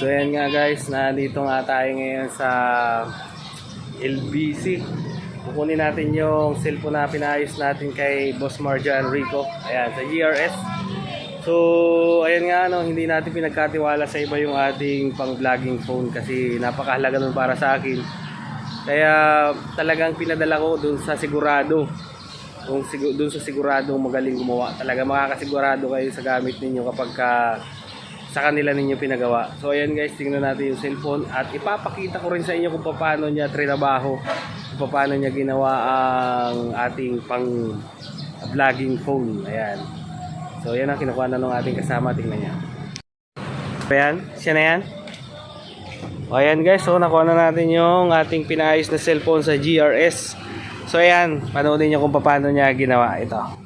So ayan nga guys, nandito nga tayo ngayon sa LBC. Kukunin natin yung cellphone na pinayos natin kay Boss Marjan Rico. Ayan, sa GRS. So, ayan nga no, hindi natin pinagkatiwala sa iba yung ating pang-vlogging phone kasi napakahalaga nun para sa akin. Kaya talagang pinadala ko dun sa sigurado. Kung dun sa sigurado magaling gumawa. Talaga makakasigurado kayo sa gamit ninyo kapag ka sa kanila ninyo pinagawa. So ayan guys, tingnan natin yung cellphone at ipapakita ko rin sa inyo kung paano niya trinabaho, kung paano niya ginawa ang ating pang vlogging phone. Ayan. So yan ang kinukuha na ng ating kasama, tingnan niya. Ayan, siya na yan. O ayan guys, so nakuha na natin yung ating pinayos na cellphone sa GRS. So ayan, panoodin niyo kung paano niya ginawa ito.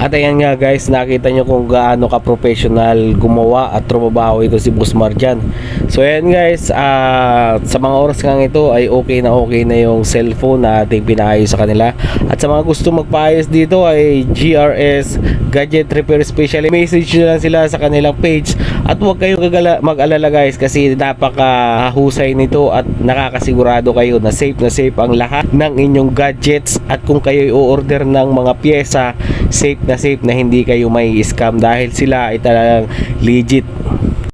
At ayan nga guys, nakita nyo kung gaano ka-professional gumawa at trumabaho ito si Boss Marjan. So ayan guys, ah, sa mga oras nga ito ay okay na okay na yung cellphone na ating pinayos sa kanila. At sa mga gusto magpaayos dito ay GRS Gadget Repair Special. Message nyo lang sila sa kanilang page at huwag kayong mag-alala guys kasi napakahusay nito at nakakasigurado kayo na safe na safe ang lahat ng inyong gadgets at kung kayo i-order ng mga pyesa safe na safe na hindi kayo may scam dahil sila ay talagang legit